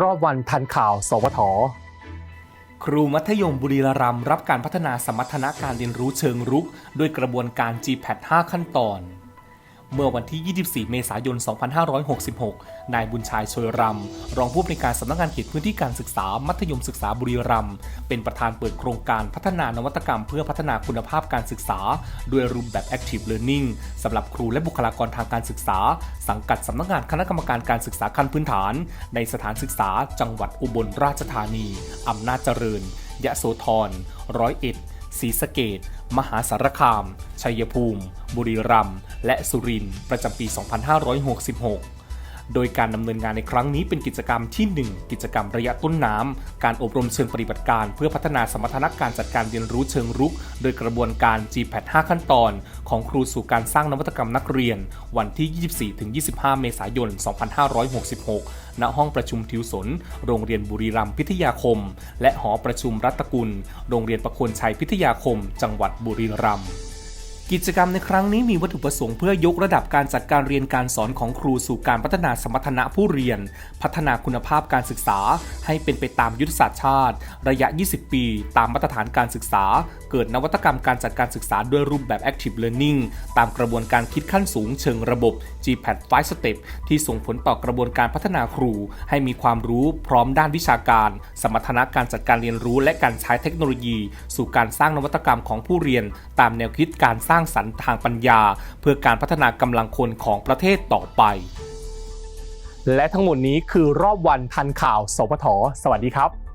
รอบวันทันข่าว สวท ครูมัธยมบุรีรัมย์รับการพัฒนาสมรรถนะการเรียนรู้เชิงรุก ด้วยกระบวนการ GPAT 5ขั้นตอน เมื่อวันที่ 24 เมษายน 2566 นายบุญชัยชยรำ รองผู้อำนวยการสำนักงานเขตพื้นที่การศึกษา มัธยมศึกษาบุรีรัมย์ เป็นประธานเปิดโครงการพัฒนานวัตกรรมเพื่อพัฒนาคุณภาพการศึกษา ด้วยรูปแบบ Active Learning สำหรับครูและบุคลากรทางการศึกษา สังกัดสำนักงานคณะกรรมการการศึกษาขั้นพื้นฐาน ในสถานศึกษา จังหวัดอุบลราชธานี อำนาจเจริญ ยะโสธร ร้อยเอ็ดศรีสะเกด มหาสารคาม ชัยภูมิ บุรีรัมย์ และสุรินทร์ประจำปี 2566 โดยการดำเนินงานในครั้งนี้เป็นกิจกรรมที่ 1 กิจกรรมระยะต้นน้ำการอบรมเชิงปฏิบัติการ เพื่อพัฒนาสมรรถนะการจัดการเรียนรู้เชิงรุก โดยกระบวนการ GPAT 5ขั้นตอน ของครูสู่การสร้างนวัตกรรมนักเรียน วันที่ 24-25 เมษายน 2566 ณ ห้องประชุมทิวสน โรงเรียนบุรีรัมย์พิทยาคม และหอประชุมรัตกุล โรงเรียนประโคนชัยพิทยาคม จังหวัดบุรีรัมย์ กิจกรรมในครั้งนี้มีวัตถุประสงค์เพื่อยกระดับการจัดการเรียนการสอนของครูสู่การพัฒนาสมรรถนะผู้เรียน พัฒนาคุณภาพการศึกษา ให้เป็นไปตามยุทธศาสตร์ชาติ ระยะ 20 ปี ตามมาตรฐานการศึกษา เกิดนวัตกรรมการจัดการศึกษาด้วยรูปแบบ Active Learning ตามกระบวนการคิดขั้นสูงเชิงระบบ GPAT 5 Step ที่ส่งผลต่อกระบวนการพัฒนาครู ให้มีความรู้พร้อมด้านวิชาการ สมรรถนะการจัดการเรียนรู้ และการใช้เทคโนโลยี สู่การสร้างนวัตกรรมของผู้เรียน ตามแนวคิดการสร้างสรรค์ทางปัญญา เพื่อการพัฒนากำลังคนของประเทศต่อไป และทั้งหมดนี้คือรอบวันทันข่าวสวทสวัสดีครับ